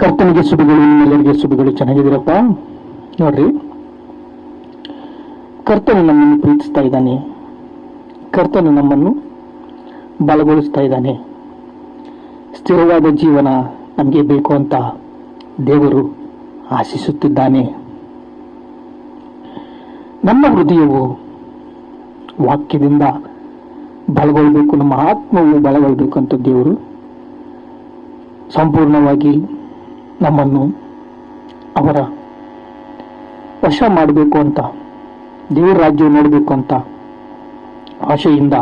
ಕರ್ತನಿಗೆ ಸುಬಿಗಳು ನಿಮ್ಮೆಲ್ಲರಿಗೆ ಸುಬಿಗಳು ಚೆನ್ನಾಗಿದ್ದೀರಪ್ಪ. ನೋಡ್ರಿ. ಕರ್ತನು ನಮ್ಮನ್ನು ಪ್ರೀತಿಸ್ತಾ ಇದ್ದಾನೆ. ಕರ್ತನು ನಮ್ಮನ್ನು ಬಲಗೊಳಿಸ್ತಾ ಇದ್ದಾನೆ. ಸ್ಥಿರವಾದ ಜೀವನ ನಮಗೆ ಬೇಕು ಅಂತ ದೇವರು ಆಶಿಸುತ್ತಿದ್ದಾನೆ. ನಮ್ಮ ಹೃದಯವು ವಾಕ್ಯದಿಂದ ಬಲಗೊಳ್ಬೇಕು, ನಮ್ಮ ಆತ್ಮವು ಬಲಗೊಳ್ಬೇಕು ಅಂತ ದೇವರು ಸಂಪೂರ್ಣವಾಗಿ ನಮ್ಮನ್ನು ಅವರ ವಶ ಮಾಡಬೇಕು ಅಂತ, ದೇವರ ರಾಜ್ಯ ನೋಡಬೇಕು ಅಂತ ಆಶೆಯಿಂದ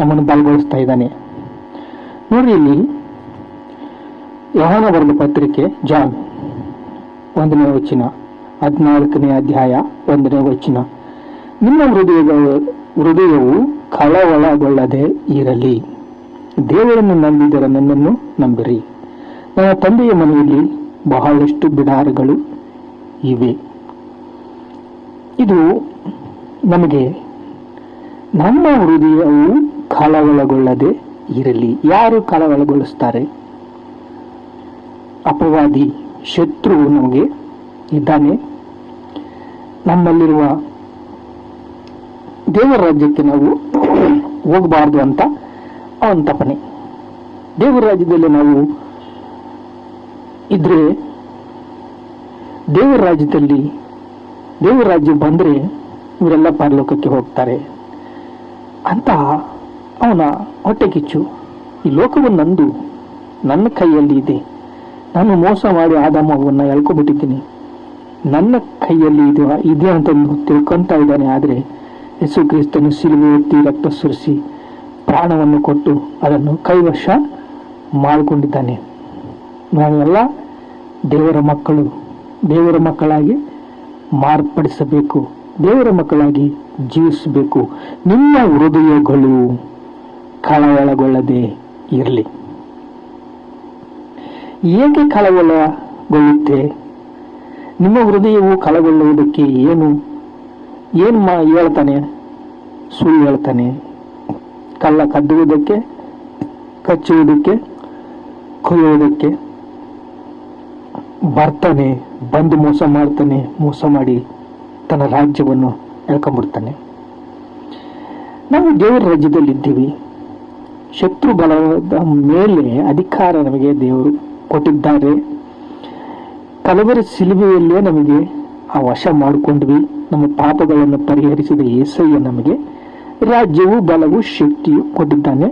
ನಮ್ಮನ್ನು ಬಲಗೊಳಿಸ್ತಾ ಇದ್ದಾನೆ. ನೋಡಿ ಇಲ್ಲಿ, ಯೋಹಾನ ಬರೆದ ಪತ್ರಿಕೆ, ಜಾನ್ ಒಂದನೇ ವಚನ, ಹದಿನಾಲ್ಕನೇ ಅಧ್ಯಾಯ ಒಂದನೇ ವಚನ. ನಿಮ್ಮ ಹೃದಯದ ಹೃದಯವು ಕಳವಳಗೊಳ್ಳದೆ ಇರಲಿ. ದೇವರನ್ನು ನಂಬಿದರೆ ನನ್ನನ್ನು ನಂಬಿರಿ. ನನ್ನ ತಂದೆಯ ಮನೆಯಲ್ಲಿ ಬಹಳಷ್ಟು ಬಿಡಾರಗಳು ಇವೆ. ಇದು ನಮಗೆ ನಮ್ಮ ಹೃದಯವು ಕಳವಳಗೊಳ್ಳದೆ ಇರಲಿ. ಯಾರು ಕಳವಳಗೊಳಿಸ್ತಾರೆ ಅಪವಾದಿ ಶತ್ರು ನಮಗೆ ಇದ್ದಾನೆ. ನಮ್ಮಲ್ಲಿರುವ ದೇವರ ರಾಜ್ಯಕ್ಕೆ ನಾವು ಹೋಗಬಾರ್ದು ಅಂತ ಅವನ ತಪನೆ. ದೇವರ ರಾಜ್ಯದಲ್ಲಿ ನಾವು ಇದ್ರೆ ದೇವರ ರಾಜ್ಯದಲ್ಲಿ, ದೇವರ ರಾಜ್ಯ ಬಂದ್ರೆ ಇವರೆಲ್ಲ ಪರಲೋಕಕ್ಕೆ ಹೋಗ್ತಾರೆ. ಅಂತ ಅವನ ಹೊಟ್ಟೆ ಕಿಚ್ಚು. ಈ ಲೋಕವು ನಂದು, ನನ್ನ ಕೈಯಲ್ಲಿ ಇದೆ. ನಾನು ಮೋಸ ಮಾಡಿ ಆದಾಮವನ್ನ ಎಳ್ಕೊಬಿಟ್ಟಿದ್ದೀನಿ ನನ್ನ ಕೈಯಲ್ಲಿ ಇದೆ ಇದೆ ಅಂತ ತಿಳ್ಕೊಂತ ಇದ್ದಾನೆ. ಆದರೆ ಯೇಸು ಕ್ರಿಸ್ತನು ಸಿಲುವೆ ಎತ್ತಿ ರಕ್ತ ಸುರಿಸಿ ಪ್ರಾಣವನ್ನು ಕೊಟ್ಟು ಅದನ್ನು ಕೈವಶ ಮಾಡಿಕೊಂಡಿದ್ದಾನೆ. ನಾವೆಲ್ಲ ದೇವರ ಮಕ್ಕಳು, ದೇವರ ಮಕ್ಕಳಾಗಿ ಮಾರ್ಪಡಿಸಬೇಕು, ದೇವರ ಮಕ್ಕಳಾಗಿ ಜೀವಿಸಬೇಕು. ನಿಮ್ಮ ಹೃದಯಗಳು ಕಳವಳಗೊಳ್ಳದೆ ಇರಲಿ. ಏಕೆ ಕಳವಳಗೊಳ್ಳುತ್ತೆ? ನಿಮ್ಮ ಹೃದಯವು ಕಳಗೊಳ್ಳುವುದಕ್ಕೆ ಏನು ಏನು ಮಾ, ಹೇಳ್ತಾನೆ? ಸುಳ್ಳು ಹೇಳ್ತಾನೆ. ಕಳ್ಳ ಕದ್ದುವುದಕ್ಕೆ, ಕಚ್ಚುವುದಕ್ಕೆ, ಕೊಯ್ಯುವುದಕ್ಕೆ. ಬರ್ತಾನೆ, ಬಂದು ಮೋಸ ಮಾಡ್ತಾನೆ, ಮೋಸ ಮಾಡಿ ತನ್ನ ರಾಜ್ಯವನ್ನು ಎಳ್ಕೊಂಬಿಡ್ತಾನೆ ನಾವು ದೇವರ ರಾಜ್ಯದಲ್ಲಿದ್ದೀವಿ. ಶತ್ರು ಬಲದ ಮೇಲೆ ಅಧಿಕಾರ ನಮಗೆ ದೇವರು ಕೊಟ್ಟಿದ್ದಾರೆ. ಕಲವರ ಸಿಲುಬೆಯಲ್ಲೇ ನಮಗೆ ಆ ವಶ ಮಾಡಿಕೊಂಡ್ವಿ. ನಮ್ಮ ಪಾಪಗಳನ್ನು ಪರಿಹರಿಸಿದ ಏಸಯ್ಯ ನಮಗೆ ರಾಜ್ಯವು ಬಲವು ಶಕ್ತಿಯು ಕೊಟ್ಟಿದ್ದಾನೆ.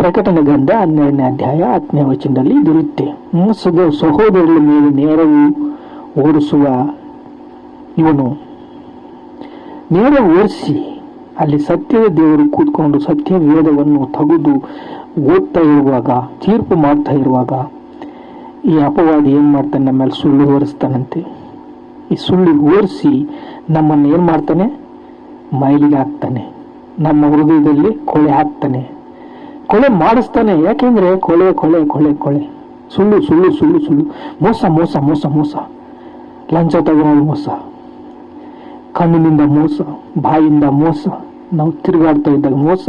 ಪ್ರಕಟಣೆ ಗಂಧ ಹನ್ನೆರಡನೇ ಅಧ್ಯಾಯ ಹತ್ತನೇ ವಚನದಲ್ಲಿ ಇದಿರುತ್ತೆ ಮೋಸದ ಮೇಲೆ ನೇರವು ಓಡಿಸುವ ಇವನು. ನೇರ ಓಡಿಸಿ, ಅಲ್ಲಿ ಸತ್ಯದ ದೇವರು ಕೂತ್ಕೊಂಡು ಸತ್ಯ ವೇದವನ್ನು ತೆಗೆದು ಓದ್ತಾ ಇರುವಾಗ, ತೀರ್ಪು ಮಾಡ್ತಾ ಇರುವಾಗ, ಈ ಅಪವಾದಿ ಏನು ಮಾಡ್ತಾನೆ? ನಮ್ಮ ಮೇಲೆ ಸುಳ್ಳು ಓರಿಸ್ತಾನಂತೆ ಈ ಸುಳ್ಳು ಓರಿಸಿ ನಮ್ಮನ್ನು ಏನು ಮಾಡ್ತಾನೆ? ಮೈಲಿಗೆ ಹಾಕ್ತಾನೆ. ನಮ್ಮ ಹೃದಯದಲ್ಲಿ ಕೊಳೆ ಹಾಕ್ತಾನೆ. ಕೊಳೆ ಮಾಡಿಸ್ತಾನೆ. ಯಾಕೆಂದ್ರೆ ಕೊಳೆ ಕೊಳೆ ಕೊಳೆ ಕೊಳೆ ಸುಳ್ಳು ಸುಳ್ಳು ಸುಳ್ಳು ಸುಳ್ಳು. ಮೋಸ ಮೋಸ ಮೋಸ ಮೋಸ. ಲಂಚ ತಗೊಳ್ಳೋದು ಮೋಸ. ಕಣ್ಣಿನಿಂದ ಮೋಸ, ಬಾಯಿಂದ ಮೋಸ. ನಾವು ತಿರುಗಾಡ್ತಾ ಇದ್ದಾಗ ಮೋಸ.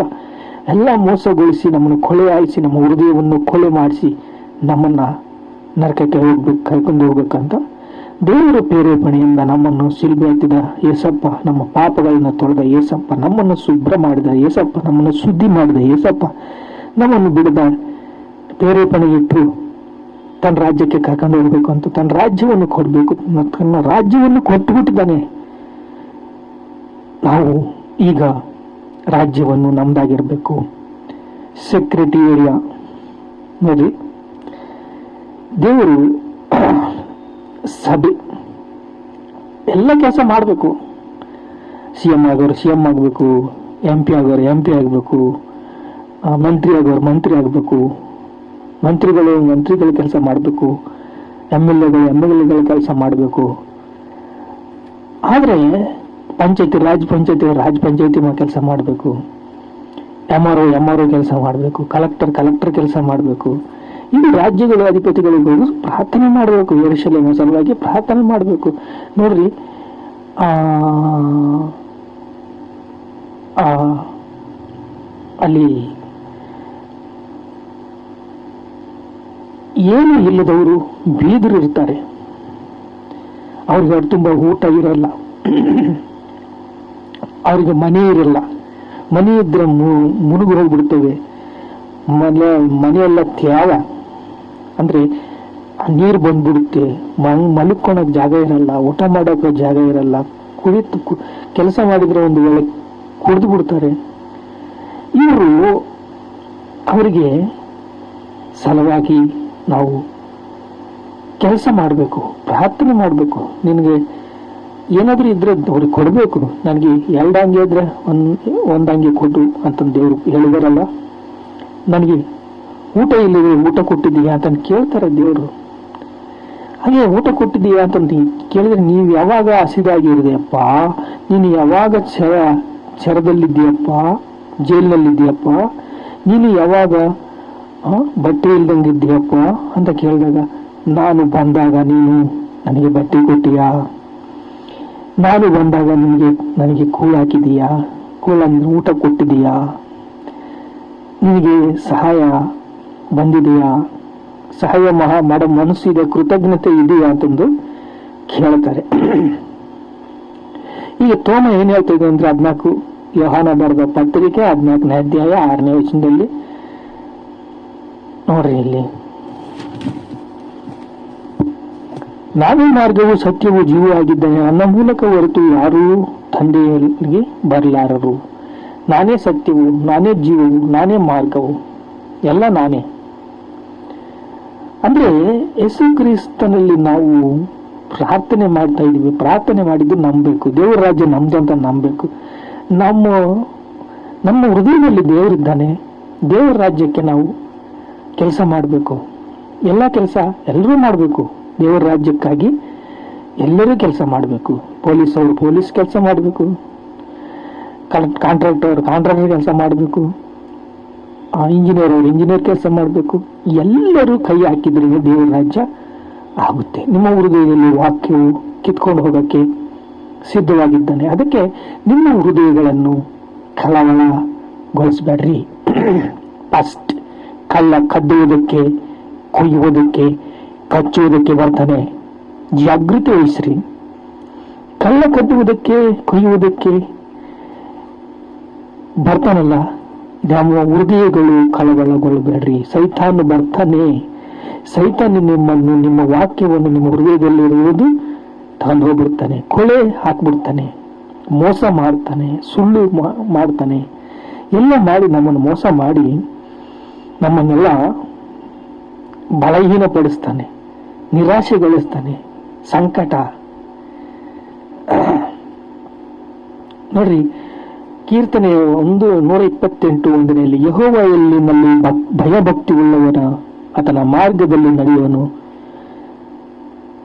ಎಲ್ಲ ಮೋಸಗೊಳಿಸಿ ನಮ್ಮನ್ನು ಕೊಳೆ ಆಯಿಸಿ ನಮ್ಮ ಹೃದಯವನ್ನು ಕೊಳೆ ಮಾಡಿಸಿ ನಮ್ಮನ್ನ ನರಕಕ್ಕೆ ಹೋಗ್ಬೇಕು, ಕರ್ಕೊಂಡು ಹೋಗ್ಬೇಕಂತ ದೇವರ ಪ್ರೇರೇಪಣೆಯಿಂದ ನಮ್ಮನ್ನು ಸಿಲ್ಬೆ ಹತ್ತಿದ ಏಸಪ್ಪ, ನಮ್ಮ ಪಾಪಗಳನ್ನು ತೊಳೆದ ಏಸಪ್ಪ, ನಮ್ಮನ್ನು ಶುಭ್ರ ಮಾಡಿದ ಏಸಪ್ಪ, ನಮ್ಮನ್ನು ಶುದ್ಧಿ ಮಾಡಿದ ಏಸಪ್ಪ ನಮ್ಮನ್ನು ಬಿಡದ ಪ್ರೇರೇಪಣೆ ಇಟ್ಟು ತನ್ನ ರಾಜ್ಯಕ್ಕೆ ಕರ್ಕೊಂಡು ಹೋಗ್ಬೇಕು ಅಂತ ತನ್ನ ರಾಜ್ಯವನ್ನು ಕೊಡಬೇಕು. ತನ್ನ ರಾಜ್ಯವನ್ನು ಕೊಟ್ಟುಬಿಟ್ಟಿದ್ದಾನೆ. ನಾವು ಈಗ ರಾಜ್ಯವನ್ನು ನಮ್ದಾಗಿರಬೇಕು. ಸೆಕ್ರೆಟೇರಿಯಾ ನೋಡಿ ದೇವರು ಸಭೆ ಎಲ್ಲ ಕೆಲಸ ಮಾಡಬೇಕು. ಸಿ ಎಂ ಆಗೋರು ಸಿ ಎಂ ಆಗಬೇಕು, ಎಂ ಪಿ ಆಗೋರು ಎಂ ಪಿ ಆಗಬೇಕು. ಮಂತ್ರಿ ಆಗೋರು ಮಂತ್ರಿ ಆಗಬೇಕು. ಮಂತ್ರಿಗಳು ಮಂತ್ರಿಗಳ ಕೆಲಸ ಮಾಡಬೇಕು. ಎಂ ಎಲ್ ಎಗಳು ಎಂ ಎಲ್ ಎಗಳ ಕೆಲಸ ಮಾಡಬೇಕು. ಆದರೆ ಪಂಚಾಯತಿ ರಾಜ್ ಪಂಚಾಯತಿ ರಾಜ್ ಪಂಚಾಯತಿ ಕೆಲಸ ಮಾಡಬೇಕು. M R O M R O ಕೆಲಸ ಮಾಡಬೇಕು. ಕಲೆಕ್ಟರ್ ಕಲೆಕ್ಟರ್ ಕೆಲಸ ಮಾಡಬೇಕು. ಇದು ರಾಜ್ಯಗಳ ಅಧಿಪತಿಗಳಿಗೂ ಪ್ರಾರ್ಥನೆ ಮಾಡಬೇಕು. ಯೆರೂಸಲೇಮಿನ ಸಲುವಾಗಿ ಪ್ರಾರ್ಥನೆ ಮಾಡಬೇಕು. ನೋಡ್ರಿ ಆ ಆ, ಅಲ್ಲಿ ಏನು ಇಲ್ಲದವರು ಬೀದರು ಇರ್ತಾರೆ. ಅವ್ರಿಗೆ ಅವ್ರು ತುಂಬ ಊಟ ಇರಲ್ಲ. ಅವ್ರಿಗೆ ಮನೆ ಇರಲ್ಲ. ಮನೆ ಇದ್ರೆ ಮುನುಗು ಹೋಗ್ಬಿಡ್ತೇವೆ. ಮನೆ, ಮನೆಯೆಲ್ಲ ತ್ಯಾವ. ಅಂದ್ರೆ ನೀರು ಬಂದ್ಬಿಡುತ್ತೆ. ಮ- ಮಲ್ಕೊಳಕ್ ಜಾಗ ಇರಲ್ಲ. ಊಟ ಮಾಡೋಕ್ಕೆ ಜಾಗ ಇರಲ್ಲ. ಕುಳಿತು ಕೆಲಸ ಮಾಡಿದರೆ ಒಂದು ವೇಳೆ ಕುಡಿದು ಬಿಡ್ತಾರೆ. ಇವರು ಅವರಿಗೆ ಸಲುವಾಗಿ ನಾವು ಕೆಲಸ ಮಾಡಬೇಕು, ಪ್ರಾರ್ಥನೆ ಮಾಡಬೇಕು. ನಿನಗೆ ಏನಾದರೂ ಇದ್ರೆ ಅವ್ರಿಗೆ ಕೊಡಬೇಕು. ನನಗೆ ಎರಡು ಅಂಗಿ ಇದ್ರೆ ಒಂದು ಒಂದು ಅಂಗಿ ಕೊಡು ಅಂತಂದು ದೇವರು ಹೇಳಿದಾರಲ್ಲ. ನನಗೆ ಊಟ ಇಲ್ಲಿದೆ ಊಟ ಕೊಟ್ಟಿದ್ದೀಯಾ ಅಂತ ಕೇಳ್ತಾರೆ ದೇವರು. ಹಾಗೆ ಊಟ ಕೊಟ್ಟಿದ್ದೀಯಾ ಅಂತಂದು ಕೇಳಿದ್ರೆ ನೀವು ಯಾವಾಗ ಹಸಿದಾಗಿರಿದೆಯಪ್ಪ? ನೀನು ಯಾವಾಗ ಚರ, ಚರದಲ್ಲಿದ್ದೀಯಪ್ಪ? ಜೈಲಿನಲ್ಲಿದ್ದೀಯಪ್ಪ? ನೀನು ಯಾವಾಗ ಬಟ್ಟೆ ಇಲ್ದಂಗಿದ್ದೀಯಪ್ಪ ಅಂತ ಕೇಳಿದಾಗ, ನಾನು ಬಂದಾಗ ನೀನು ನನಗೆ ಬಟ್ಟೆ ಕೊಟ್ಟಿಯಾ? ನಾನು ಬಂದಾಗ ನಿಮಗೆ ನನಗೆ ಕೂಳು ಹಾಕಿದೀಯಾ ಕೂಳ್ ಊಟ ಕೊಟ್ಟಿದೀಯಾ ನಿನಗೆ ಸಹಾಯ ಬಂದಿದೆಯಾ? ಸಹಾಯ ಮಹಾ, ಮಾಡೋ ಮನಸ್ಸಿದೆ ಕೃತಜ್ಞತೆ ಇದೆಯಾ ಅಂತಂದು ಕೇಳ್ತಾರೆ. ಈಗ ತೋಮ ಏನು ಹೇಳ್ತಾ ಇದೆ ಅಂದ್ರೆ ಹದ್ನಾಲ್ಕು ಯೋಹಾನ ಬರೆದ ಪತ್ರಿಕೆ, ಹದ್ನಾಲ್ಕನೇ ಅಧ್ಯಾಯ, ಆರನೇ ವಚನದಲ್ಲಿ ನೋಡ್ರಿ ಇಲ್ಲಿ. ನಾವೇ ಮಾರ್ಗವು ಸತ್ಯವು ಜೀವ ಆಗಿದ್ದಾನೆ. ನನ್ನ ಮೂಲಕ ಹೊರತು ಯಾರೂ ತಂದೆಯಲ್ಲಿಗೆ ಬರಲಾರರು. ನಾನೇ ಸತ್ಯವು, ನಾನೇ ಜೀವವು, ನಾನೇ ಮಾರ್ಗವು, ಎಲ್ಲ ನಾನೇ. ಅಂದ್ರೆ ಯೇಸು ಕ್ರಿಸ್ತನಲ್ಲಿ ನಾವು ಪ್ರಾರ್ಥನೆ ಮಾಡ್ತಾ ಇದೀವಿ ಪ್ರಾರ್ಥನೆ ಮಾಡಿದ್ದು ನಂಬಬೇಕು. ದೇವರ ರಾಜ್ಯ ನಮ್ದು ಅಂತ ನಂಬಬೇಕು. ನಮ್ಮ ನಮ್ಮ ಹೃದಯದಲ್ಲಿ ದೇವರಿದ್ದಾನೆ. ದೇವರ ರಾಜ್ಯಕ್ಕೆ ನಾವು ಕೆಲಸ ಮಾಡಬೇಕು. ಎಲ್ಲ ಕೆಲಸ ಎಲ್ಲರೂ ಮಾಡಬೇಕು. ದೇವರ ರಾಜ್ಯಕ್ಕಾಗಿ ಎಲ್ಲರೂ ಕೆಲಸ ಮಾಡಬೇಕು. ಪೊಲೀಸ್ ಅವರು ಪೊಲೀಸ್ ಕೆಲಸ ಮಾಡಬೇಕು. ಕಾಂಟ್ರಾಕ್ಟರ್ ಕಾಂಟ್ರಾಕ್ಟರ್ ಕೆಲಸ ಮಾಡಬೇಕು. ಇಂಜಿನಿಯರ್ ಅವರು ಇಂಜಿನಿಯರ್ ಕೆಲಸ ಮಾಡಬೇಕು. ಎಲ್ಲರೂ ಕೈ ಹಾಕಿದ್ರೆ ದೇವರ ರಾಜ್ಯ ಆಗುತ್ತೆ. ನಿಮ್ಮ ಹೃದಯದಲ್ಲಿ ವಾಕ್ಯವು ಕಿತ್ಕೊಂಡು ಹೋಗಕ್ಕೆ ಸಿದ್ಧವಾಗಿದ್ದಾನೆ. ಅದಕ್ಕೆ ನಿಮ್ಮ ಹೃದಯಗಳನ್ನು ಕಳವಳಗೊಳಿಸಬೇಡ್ರಿ. ಫಸ್ಟ್ ಕಳ್ಳ ಕದ್ದುವುದಕ್ಕೆ, ಕೊಯ್ಯುವುದಕ್ಕೆ, ಕಚ್ಚುವುದಕ್ಕೆ ಬರ್ತಾನೆ ಜಾಗೃತಿ ವಹಿಸ್ರಿ. ಕಳ್ಳ ಕದ್ದುವುದಕ್ಕೆ, ಕೊಯ್ಯುವುದಕ್ಕೆ ಬರ್ತಾನಲ್ಲ ನಮ್ಮ ಹೃದಯಗಳು ಕಳವಳಗೊಳ್ಳಬೇಡ್ರಿ ಸೈತಾನು ಬರ್ತಾನೆ ಸೈತಾನ ನಿಮ್ಮನ್ನು, ನಿಮ್ಮ ವಾಕ್ಯವನ್ನು ನಿಮ್ಮ ಹೃದಯದಲ್ಲಿರುವುದು ತಗೊಂಡು ಹೋಗ್ಬಿಡ್ತಾನೆ. ಕೊಳೆ ಹಾಕ್ಬಿಡ್ತಾನೆ. ಮೋಸ ಮಾಡ್ತಾನೆ. ಸುಳ್ಳು ಮಾಡ್ತಾನೆ. ಎಲ್ಲ ಮಾಡಿ ನಮ್ಮನ್ನು ಮೋಸ ಮಾಡಿ ನಮ್ಮನ್ನೆಲ್ಲ ಬಲಹೀನಪಡಿಸ್ತಾನೆ, ನಿರಾಶೆಗೊಳಿಸ್ತಾನೆ, ಸಂಕಟ. ನೋಡ್ರಿ ಕೀರ್ತನೆ ಒಂದು ನೂರ ಇಪ್ಪತ್ತೆಂಟು ಒಂದನೆಯಲ್ಲಿ ಯಹೋವಯಲ್ಲಿ ನಮ್ಮ ಭಕ್- ಭಯಭಕ್ತಿ ಉಳ್ಳವನ ಆತನ ಮಾರ್ಗದಲ್ಲಿ ನಡೆಯುವನು.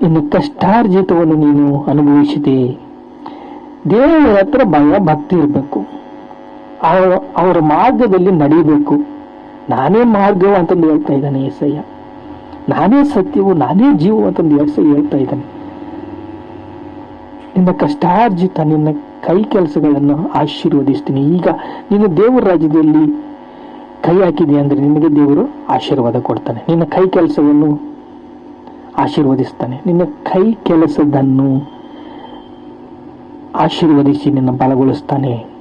ಇನ್ನು ಕಷ್ಟಾರ್ಜಿತವನ್ನು ನೀನು ಅನುಭವಿಸಿದೆ. ದೇವರ ಹತ್ರ ಭಯ ಭಕ್ತಿ ಇರಬೇಕು. ಅವರ ಅವರ ಮಾರ್ಗದಲ್ಲಿ ನಡೀಬೇಕು ನಾನೇ ಮಾರ್ಗವು ಅಂತಂದು ಹೇಳ್ತಾ ಇದ್ದಾನೆ ಏಸಯ್ಯ. ನಾನೇ ಸತ್ಯವು, ನಾನೇ ಜೀವು ಅಂತಂದು ಏಸಯ್ಯ ಹೇಳ್ತಾ ಇದ್ದಾನೆ. ನಿನ್ನ ಕಷ್ಟಾರ್ಜಿತ ನಿನ್ನ ಕೈ ಕೆಲಸಗಳನ್ನು ಆಶೀರ್ವದಿಸ್ತೀನಿ. ಈಗ ನೀನು ದೇವರ ರಾಜ್ಯದಲ್ಲಿ ಕೈ ಹಾಕಿದೆ ಅಂದ್ರೆ ನಿನಗೆ ದೇವರು ಆಶೀರ್ವಾದ ಕೊಡ್ತಾನೆ. ನಿನ್ನ ಕೈ ಕೆಲಸವನ್ನು ಆಶೀರ್ವದಿಸ್ತಾನೆ. ನಿನ್ನ ಕೈ ಕೆಲಸದನ್ನು ಆಶೀರ್ವದಿಸಿ ನಿನ್ನ ಬಲಗೊಳಿಸ್ತಾನೆ.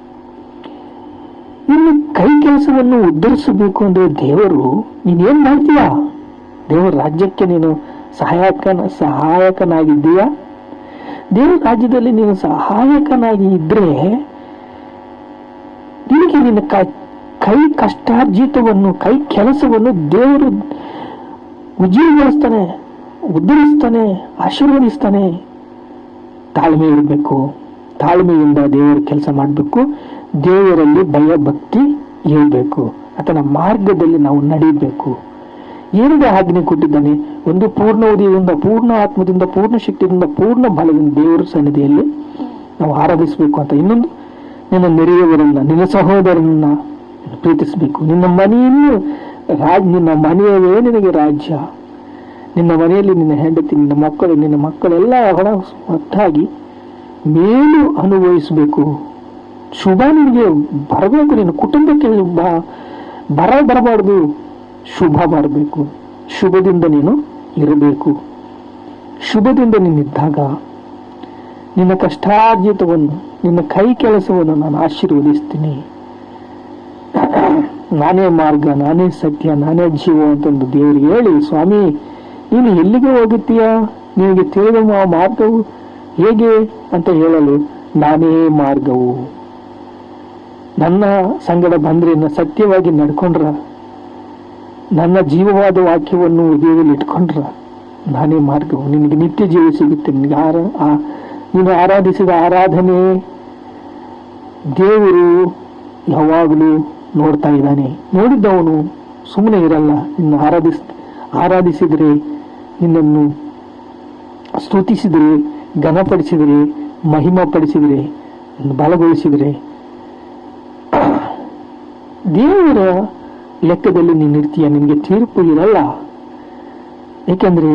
ಕೆಲಸವನ್ನು ಉದ್ಧರಿಸಬೇಕು ಅಂದ್ರೆ ದೇವರು, ನೀನೇನ್ ಮಾಡ್ತೀಯಾ? ದೇವರ ರಾಜ್ಯಕ್ಕೆ ನೀನು ಸಹಾಯಕನ, ಸಹಾಯಕನಾಗಿದ್ದೀಯಾ? ದೇವರ ರಾಜ್ಯದಲ್ಲಿ ನೀನು ಸಹಾಯಕನಾಗಿ ಇದ್ರೆ ನಿನಗೆ ನಿನ್ನ ಕ- ಕಷ್ಟಾರ್ಜಿತವನ್ನು, ಕೈ ಕೆಲಸವನ್ನು ದೇವರು ಉಜ್ಜೀವಗೊಳಿಸ್ತಾನೆ ಉದ್ಧರಿಸ್ತಾನೆ ಆಶೀರ್ವದಿಸ್ತಾನೆ. ತಾಳ್ಮೆ ಇರಬೇಕು. ತಾಳ್ಮೆಯಿಂದ ದೇವರ ಕೆಲಸ ಮಾಡಬೇಕು. ದೇವರಲ್ಲಿ ಭಯ ಭಕ್ತಿ ಇರಬೇಕು ಆತನ ಮಾರ್ಗದಲ್ಲಿ ನಾವು ನಡೀಬೇಕು. ಏನಿದೆ ಆಜ್ಞೆ ಕೊಟ್ಟಿದ್ದಾನೆ? ಒಂದು ಪೂರ್ಣ ಉದಯದಿಂದ, ಪೂರ್ಣ ಆತ್ಮದಿಂದ, ಪೂರ್ಣ ಶಕ್ತಿಯಿಂದ, ಪೂರ್ಣ ಬಲದಿಂದ ದೇವರ ಸನ್ನಿಧಿಯಲ್ಲಿ ನಾವು ಆರಾಧಿಸಬೇಕು ಅಂತ. ಇನ್ನೊಂದು, ನಿನ್ನ ನೆರೆಯವರನ್ನ, ನಿನ್ನ ಸಹೋದರನ್ನ ಪ್ರೀತಿಸಬೇಕು. ನಿನ್ನ ಮನೆಯನ್ನು ರಾಜ್, ನಿನ್ನ ಮನೆಯವೇ ನಿನಗೆ ರಾಜ್ಯ. ನಿನ್ನ ಮನೆಯಲ್ಲಿ ನಿನ್ನ ಹೆಂಡತಿ, ನಿನ್ನ ಮಕ್ಕಳು, ನಿನ್ನ ಮಕ್ಕಳೆಲ್ಲ ಹೊರ ಒಟ್ಟಾಗಿ ಮೇಲು ಅನುಭವಿಸಬೇಕು. ಶುಭ ನಿನಗೆ ಬರಬೇಕು ನಿನ್ನ ಕುಟುಂಬಕ್ಕೆ ಬರ ಬರಬಾರ್ದು. ಶುಭ ಬರಬೇಕು ಶುಭದಿಂದ ನೀನು ಇರಬೇಕು. ಶುಭದಿಂದ ನೀನಿದ್ದಾಗ ನಿನ್ನ ಕಷ್ಟಾರ್ಜಿತವನ್ನು, ನಿನ್ನ ಕೈ ಕೆಲಸವನ್ನು ನಾನು ಆಶೀರ್ವದಿಸ್ತೀನಿ. ನಾನೇ ಮಾರ್ಗ, ನಾನೇ ಸತ್ಯ, ನಾನೇ ಜೀವ ಅಂತಂದು ದೇವರಿಗೆ ಹೇಳಿ, ಸ್ವಾಮಿ, ನೀನು ಎಲ್ಲಿಗೆ ಹೋಗುತ್ತೀಯಾ ನಿನಗೆ ತಿಳಿದ ಮಾರ್ಗವು ಹೇಗೆ ಅಂತ ಹೇಳಲು ನಾನೇ ಮಾರ್ಗವು. ನನ್ನ ಸಂಗಡ ಬಂದ್ರೆ ಸತ್ಯವಾಗಿ ನಡ್ಕೊಂಡ್ರ? ನನ್ನ ಜೀವವಾದ ವಾಕ್ಯವನ್ನು ಹೃದಯದಲ್ಲಿ ಇಟ್ಕೊಂಡ್ರ? ನಾನೇ ಮಾರ್ಗವು. ನಿನಗೆ ನಿತ್ಯ ಜೀವ ಸಿಗುತ್ತೆ. ನಿನಗೆ ಆರ, ಆ- ನೀನು ಆರಾಧಿಸಿದ ಆರಾಧನೆ ದೇವರು ಯಾವಾಗಲೂ ನೋಡ್ತಾ ಇದ್ದಾನೆ. ನೋಡಿದ್ದವನು ಸುಮ್ಮನೆ ಇರಲ್ಲ. ನಿನ್ನ ಆರಾಧಿಸ್, ಆರಾಧಿಸಿದರೆ, ನಿನ್ನನ್ನು ಸ್ತುತಿಸಿದರೆ, ಘನಪಡಿಸಿದರೆ ಮಹಿಮಾ ಪಡಿಸಿದರೆ ಬಲಗೊಳಿಸಿದರೆ ದೇವರ ಲೆಕ್ಕದಲ್ಲಿ ನೀನು ಇರ್ತೀಯ ನಿನಗೆ ತೀರ್ಪು ಇರಲ್ಲ. ಏಕೆಂದರೆ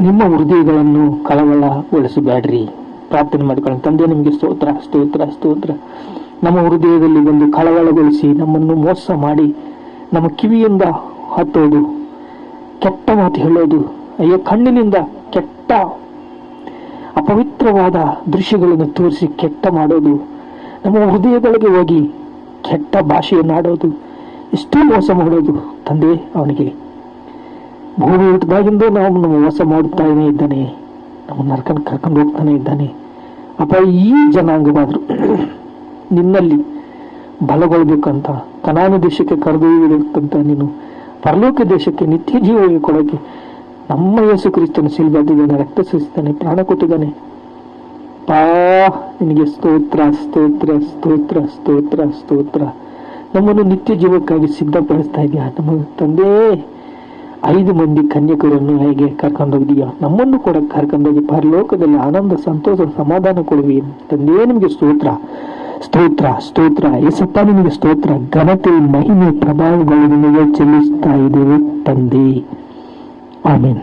ನಿಮ್ಮ ಹೃದಯಗಳನ್ನು ಕಳವಳಗೊಳಿಸಬೇಡ್ರಿ. ಪ್ರಾರ್ಥನೆ ಮಾಡಿಕೊಳ್ಳಿ. ತಂದೆ, ನಿಮಗೆ ಸ್ತೋತ್ರ ಸ್ತೋತ್ರ ಸ್ತೋತ್ರ. ನಮ್ಮ ಹೃದಯದಲ್ಲಿ ಒಂದು ಕಳವಳಗೊಳಿಸಿ ನಮ್ಮನ್ನು ಮೋಸ ಮಾಡಿ ನಮ್ಮ ಕಿವಿಯಿಂದ ಹತ್ತೋದು, ಕೆಟ್ಟ ಮಾತು ಹೇಳೋದು, ಅಯ್ಯೋ, ಕಣ್ಣಿನಿಂದ ಕೆಟ್ಟ ಅಪವಿತ್ರವಾದ ದೃಶ್ಯಗಳನ್ನು ತೋರಿಸಿ ಕೆಟ್ಟ ಮಾಡೋದು ನಮ್ಮ ಹೃದಯದೊಳಗೆ ಹೋಗಿ ಕೆಟ್ಟ ಭಾಷೆಯನ್ನಾಡೋದು ಎಷ್ಟು ಮೋಸ ಮಾಡೋದು ತಂದೆ ಅವನಿಗೆ. ಭೂಮಿ ಹುಟ್ಟಿದಾಗಿಂದ ನಾವು ನಮ್ಮ ಮೋಸ ಮಾಡುತ್ತಾನೇ ಇದ್ದಾನೆ ನಮ್ಮ ನರ್ಕನ್ ಕರ್ಕೊಂಡು ಹೋಗ್ತಾನೆ ಇದ್ದಾನೆ. ಅಪ್ಪ, ಈ ಜನಾಂಗವಾದ್ರು ನಿನ್ನಲ್ಲಿ ಬಲಗೊಳ್ಬೇಕಂತ, ಕನಾನ ದೇಶಕ್ಕೆ ಕರೆದೊಯ್ಯಬೇಕಂತ ನೀನು, ಪರಲೋಕ ದೇಶಕ್ಕೆ ನಿತ್ಯ ಜೀವ ಕೊಡೋಕೆ ನಮ್ಮ ಯೇಸು ಕ್ರಿಸ್ತನ ಸಿಲ್ಬಾದಿದ್ದಾನೆ ರಕ್ತ ಸುರಿಸಿದ್ದಾನೆ ಪ್ರಾಣ ಕೊಟ್ಟಿದ್ದಾನೆ. ಪಾ ನಿನಗೆ ಸ್ತೋತ್ರ ಸ್ತೋತ್ರ ಸ್ತೋತ್ರ ಸ್ತೋತ್ರ ಸ್ತೋತ್ರ. ನಮ್ಮನ್ನು ನಿತ್ಯ ಜೀವಕ್ಕಾಗಿ ಸಿದ್ಧಪಡಿಸ್ತಾ ಇದೆಯಾ? ನಮ್ಮ ತಂದೆ, ಐದು ಮಂದಿ ಕನ್ಯಕರನ್ನು ಹೇಗೆ ಕರ್ಕೊಂಡೋಗಿದೆಯಾ ನಮ್ಮನ್ನು ಕೂಡ ಕರ್ಕೊಂಡೋಗಿ ಪರಲೋಕದಲ್ಲಿ ಆನಂದ, ಸಂತೋಷ, ಸಮಾಧಾನ ಕೊಡುವಿ. ತಂದೆಯೇ ನಿಮಗೆ ಸ್ತೋತ್ರ ಸ್ತೋತ್ರ ಸ್ತೋತ್ರ. ಏಸಪ್ಪ ನಿಮಗೆ ಸ್ತೋತ್ರ. ಘನತೆ, ಮಹಿಮೆ, ಪ್ರಭಾವಗಳು ನಿಮಗೆ ಚಲಿಸ್ತಾ ಇದ್ದೇವೆ ತಂದೆ. ಆಮೇನ್.